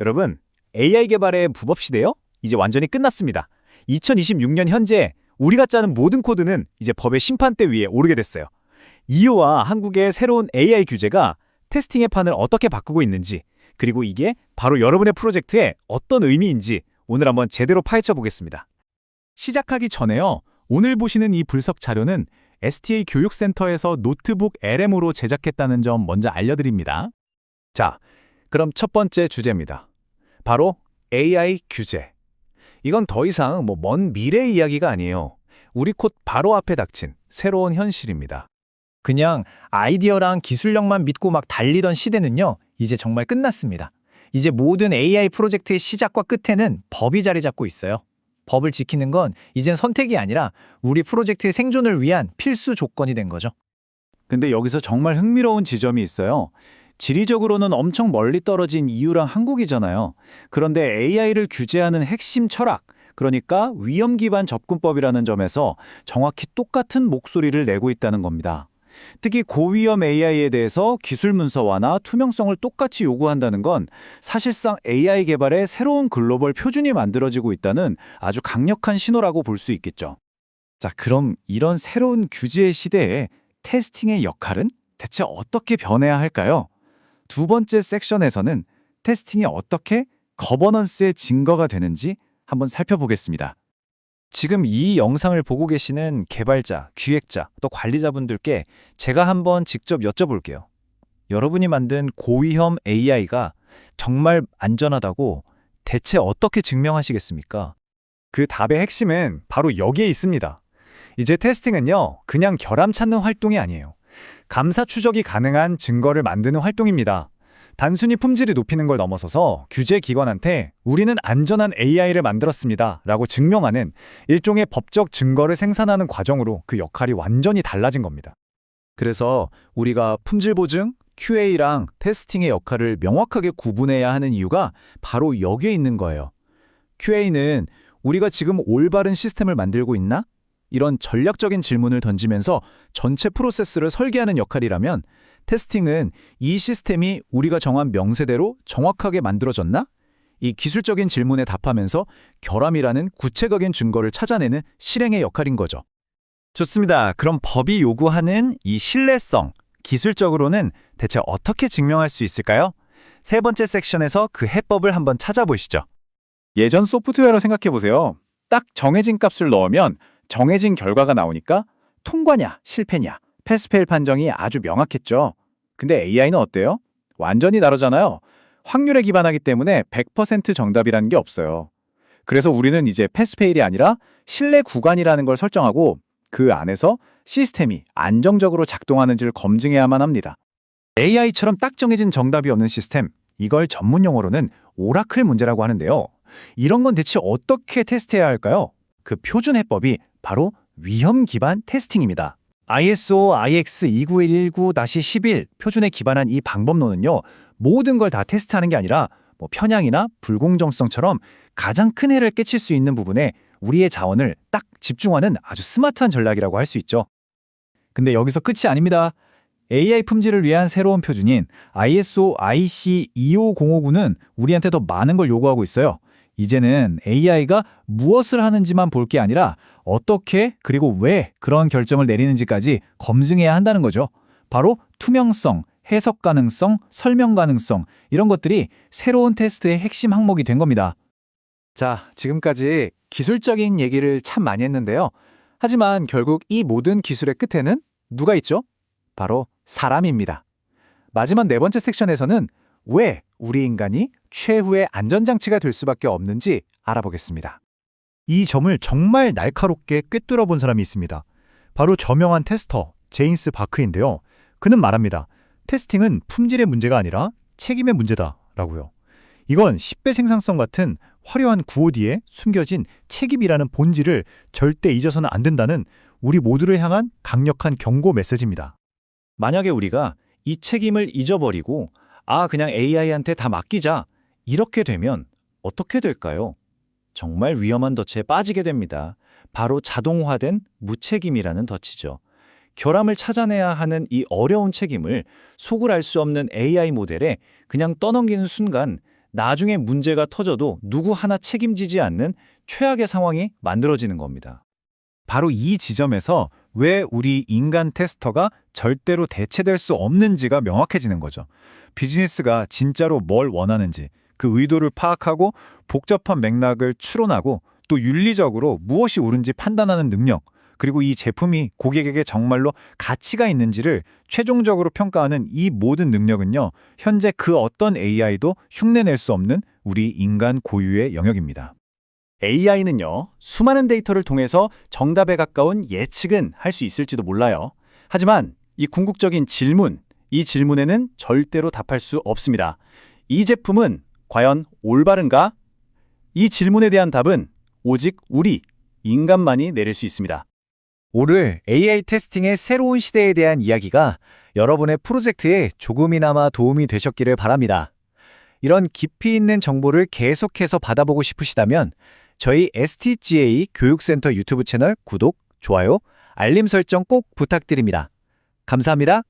여러분, AI 개발의 부법 시대요? 이제 완전히 끝났습니다. 2026년 현재 우리가 짜는 모든 코드는 이제 법의 심판대 위에 오르게 됐어요. 이유와 한국의 새로운 AI 규제가 테스팅의 판을 어떻게 바꾸고 있는지, 그리고 이게 바로 여러분의 프로젝트에 어떤 의미인지 오늘 한번 제대로 파헤쳐 보겠습니다. 시작하기 전에요. 오늘 보시는 이 분석 자료는 STA 교육센터에서 노트북 LM으로 제작했다는 점 먼저 알려드립니다. 자, 그럼 첫 번째 주제입니다. 바로 AI 규제. 이건 더 이상 뭐 먼 미래 이야기가 아니에요. 우리 곧 바로 앞에 닥친 새로운 현실입니다. 그냥 아이디어랑 기술력만 믿고 막 달리던 시대는요, 이제 정말 끝났습니다. 이제 모든 AI 프로젝트의 시작과 끝에는 법이 자리 잡고 있어요. 법을 지키는 건 이젠 선택이 아니라 우리 프로젝트의 생존을 위한 필수 조건이 된 거죠. 근데 여기서 정말 흥미로운 지점이 있어요. 지리적으로는 엄청 멀리 떨어진 EU랑 한국이잖아요. 그런데 AI를 규제하는 핵심 철학, 그러니까 위험 기반 접근법이라는 점에서 정확히 똑같은 목소리를 내고 있다는 겁니다. 특히 고위험 AI에 대해서 기술 문서화나 투명성을 똑같이 요구한다는 건 사실상 AI 개발의 새로운 글로벌 표준이 만들어지고 있다는 아주 강력한 신호라고 볼 수 있겠죠. 자, 그럼 이런 새로운 규제의 시대에 테스팅의 역할은 대체 어떻게 변해야 할까요? 두 번째 섹션에서는 테스팅이 어떻게 거버넌스의 증거가 되는지 한번 살펴보겠습니다. 지금 이 영상을 보고 계시는 개발자, 기획자, 또 관리자분들께 제가 한번 직접 여쭤볼게요. 여러분이 만든 고위험 AI가 정말 안전하다고 대체 어떻게 증명하시겠습니까? 그 답의 핵심은 바로 여기에 있습니다. 이제 테스팅은요, 그냥 결함 찾는 활동이 아니에요. 감사 추적이 가능한 증거를 만드는 활동입니다. 단순히 품질을 높이는 걸 넘어서서 규제 기관한테 우리는 안전한 AI를 만들었습니다. 라고 증명하는 일종의 법적 증거를 생산하는 과정으로 그 역할이 완전히 달라진 겁니다. 그래서 우리가 품질 보증, QA랑 테스팅의 역할을 명확하게 구분해야 하는 이유가 바로 여기에 있는 거예요. QA는 우리가 지금 올바른 시스템을 만들고 있나? 이런 전략적인 질문을 던지면서 전체 프로세스를 설계하는 역할이라면 테스팅은 이 시스템이 우리가 정한 명세대로 정확하게 만들어졌나? 이 기술적인 질문에 답하면서 결함이라는 구체적인 증거를 찾아내는 실행의 역할인 거죠. 좋습니다. 그럼 법이 요구하는 이 신뢰성, 기술적으로는 대체 어떻게 증명할 수 있을까요? 세 번째 섹션에서 그 해법을 한번 찾아보시죠. 예전 소프트웨어로 생각해 보세요. 딱 정해진 값을 넣으면 정해진 결과가 나오니까 통과냐, 실패냐, 패스페일 판정이 아주 명확했죠. 근데 AI는 어때요? 완전히 다르잖아요. 확률에 기반하기 때문에 100% 정답이라는 게 없어요. 그래서 우리는 이제 패스페일이 아니라 신뢰 구간이라는 걸 설정하고 그 안에서 시스템이 안정적으로 작동하는지를 검증해야만 합니다. AI처럼 딱 정해진 정답이 없는 시스템, 이걸 전문 용어로는 오라클 문제라고 하는데요. 이런 건 대체 어떻게 테스트해야 할까요? 그 표준 해법이 바로 위험 기반 테스팅입니다. ISO IX 29119-11 표준에 기반한 이 방법론은요, 모든 걸 다 테스트하는 게 아니라 뭐 편향이나 불공정성처럼 가장 큰 해를 끼칠 수 있는 부분에 우리의 자원을 딱 집중하는 아주 스마트한 전략이라고 할 수 있죠. 근데 여기서 끝이 아닙니다. AI 품질을 위한 새로운 표준인 ISO IC 25059는 우리한테 더 많은 걸 요구하고 있어요. 이제는 AI가 무엇을 하는지만 볼 게 아니라 어떻게 그리고 왜 그런 결정을 내리는지까지 검증해야 한다는 거죠. 바로 투명성, 해석 가능성, 설명 가능성 이런 것들이 새로운 테스트의 핵심 항목이 된 겁니다. 자, 지금까지 기술적인 얘기를 참 많이 했는데요. 하지만 결국 이 모든 기술의 끝에는 누가 있죠? 바로 사람입니다. 마지막 네 번째 섹션에서는 왜 우리 인간이 최후의 안전장치가 될 수밖에 없는지 알아보겠습니다. 이 점을 정말 날카롭게 꿰뚫어 본 사람이 있습니다. 바로 저명한 테스터 제인스 바크인데요. 그는 말합니다. 테스팅은 품질의 문제가 아니라 책임의 문제다 라고요. 이건 10배 생산성 같은 화려한 구호 뒤에 숨겨진 책임이라는 본질을 절대 잊어서는 안 된다는 우리 모두를 향한 강력한 경고 메시지입니다. 만약에 우리가 이 책임을 잊어버리고 아, 그냥 AI한테 다 맡기자. 이렇게 되면 어떻게 될까요? 정말 위험한 덫에 빠지게 됩니다. 바로 자동화된 무책임이라는 덫이죠. 결함을 찾아내야 하는 이 어려운 책임을 속을 알 수 없는 AI 모델에 그냥 떠넘기는 순간 나중에 문제가 터져도 누구 하나 책임지지 않는 최악의 상황이 만들어지는 겁니다. 바로 이 지점에서 왜 우리 인간 테스터가 절대로 대체될 수 없는지가 명확해지는 거죠. 비즈니스가 진짜로 뭘 원하는지 그 의도를 파악하고 복잡한 맥락을 추론하고 또 윤리적으로 무엇이 옳은지 판단하는 능력 그리고 이 제품이 고객에게 정말로 가치가 있는지를 최종적으로 평가하는 이 모든 능력은요. 현재 그 어떤 AI도 흉내낼 수 없는 우리 인간 고유의 영역입니다. AI는요, 수많은 데이터를 통해서 정답에 가까운 예측은 할 수 있을지도 몰라요. 하지만 이 궁극적인 질문, 이 질문에는 절대로 답할 수 없습니다. 이 제품은 과연 올바른가? 이 질문에 대한 답은 오직 우리, 인간만이 내릴 수 있습니다. 오늘 AI 테스팅의 새로운 시대에 대한 이야기가 여러분의 프로젝트에 조금이나마 도움이 되셨기를 바랍니다. 이런 깊이 있는 정보를 계속해서 받아보고 싶으시다면 저희 STGA 교육센터 유튜브 채널 구독, 좋아요, 알림 설정 꼭 부탁드립니다. 감사합니다.